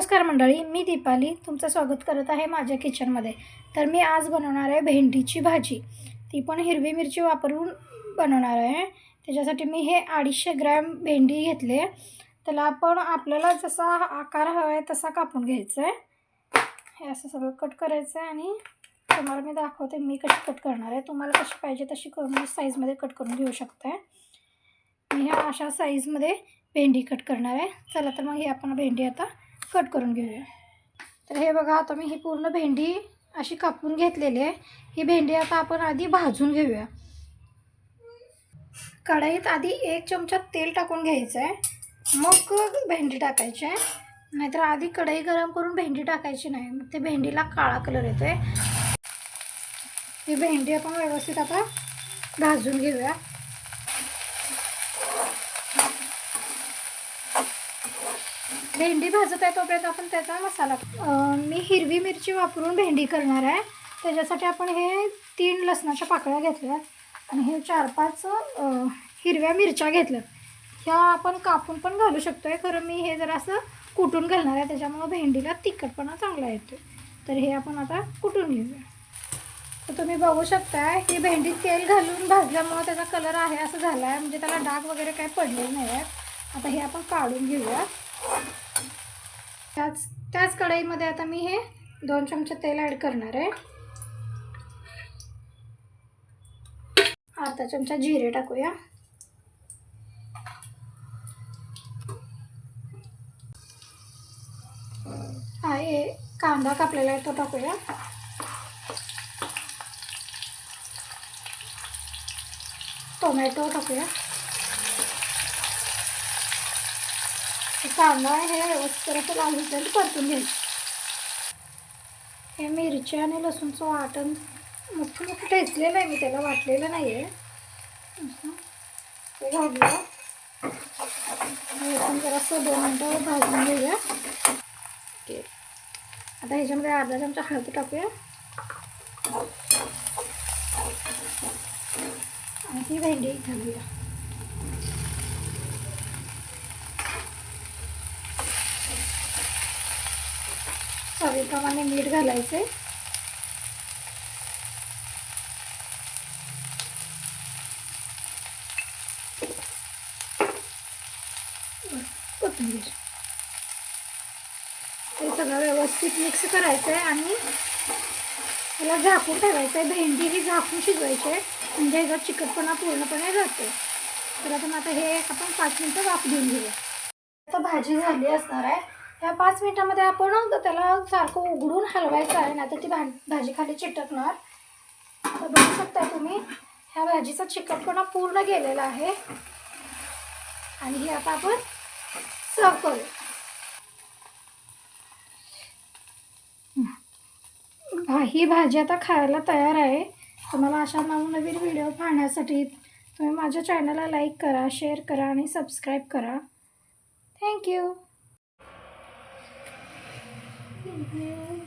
नमस्कार मंडळी मी दीपाली तुमचं स्वागत करत आहे माझ्या किचनमध्ये. तर मी आज बनवणार आहे भेंडीची भाजी. ती पण हिरवी मिरची वापरून बनवणार आहे. त्याच्यासाठी मी हे अडीचशे ग्रॅम भेंडी घेतली आहे. त्याला आपण आपल्याला जसा आकार हवा आहे तसा कापून घ्यायचा आहे. हे असं सगळं कट करायचं आहे आणि तुम्हाला मी दाखवते मी कशी कट करणार आहे. तुम्हाला कशी पाहिजे तशी करून साईजमध्ये कट करून घेऊ शकता. मी ह्या अशा साईजमध्ये भेंडी कट करणार आहे. चला तर मग ही आपण भेंडी आता कट करून घेऊया. तर हे बघा आता मी ही पूर्ण भेंडी अशी कापून घेतलेली आहे. ही भेंडी आता आपण आधी भाजून घेऊया. कढईत आधी एक चमचा तेल टाकून घ्यायचं आहे मग भेंडी टाकायची आहे. नाहीतर आधी कढई गरम करून भेंडी टाकायची नाही. मग ते भेंडीला काळा कलर येतो आहे ही भेंडी आपण व्यवस्थित आता भाजून घेऊया. भेंडी भाजत आहे तोपर्यंत आपण त्याचा मसाला मी हिरवी मिरची वापरून भेंडी करणार आहे. त्याच्यासाठी आपण हे तीन लसणाच्या पाकळ्या घेतल्या आणि हे चार पाच हिरव्या मिरच्या घेतल्या. ह्या आपण कापून पण घालू शकतो आहे खरं मी हे जरा असं कुटून घालणार आहे. त्याच्यामुळं भेंडीला तिखटपणा चांगला येतो तर हे आपण आता कुटून घेऊया. तर तुम्ही बघू शकता ही भेंडी तेल घालून भाजल्यामुळं त्याचा कलर आहे असं झाला आहे म्हणजे त्याला डाग वगैरे काही पडलेले नाही आहेत आता हे आपण काढून घेऊया. त्याच त्याच कढईमध्ये आता मी हे दोन चमचे तेल ॲड करणार आहे. अर्धा चमचा जिरे टाकूया. हा हे कांदा कापलेला आहे तो टाकूया. टोमॅटो टाकूया. कांदा आहे हे व्यवस्थित लाल परतून घ्यायचं. हे मिरची आणि लसूणचं वाटण मोठं मोठं ठेचलेलं आहे मी त्याला वाटलेलं नाही आहे ते घालूया. लसूण जरासं दोन मिनटं भाजून घेऊया. ओके. आता ह्याच्यामध्ये अर्धा चमचा हळद टाकूया. आणि ही भेंडी घालूया. चवीप्रमाणे मीठ घालायचे. कोथिंबीर. हे सगळं व्यवस्थित मिक्स करायचं आहे आणि त्याला झाकून ठेवायचं आहे भेंडी ही झाकून शिजवायची आहे. म्हणजे ह्याचा चिकटपणा पूर्णपणे जातो तर आपण आता हे आपण पाच मिनटं वाफ देऊन घेऊया. आता भाजी झाली असणार आहे. या पाच मिनटामध्ये आपण त्याला सारखं उघडून हलवायचं आहे ना तर ती भा भाजी खाली चिटकणार. तर बघू शकता तुम्ही ह्या भाजीचा चिकटपणा पूर्ण गेलेला आहे. आणि हे आता आपण सर्व करू. भा ही भाजी आता खायला तयार आहे. तुम्हाला अशा नवनवीन व्हिडिओ पाहण्यासाठी तुम्ही माझ्या चॅनलला लाईक करा शेअर करा आणि सबस्क्राईब करा. Thank you Thank you.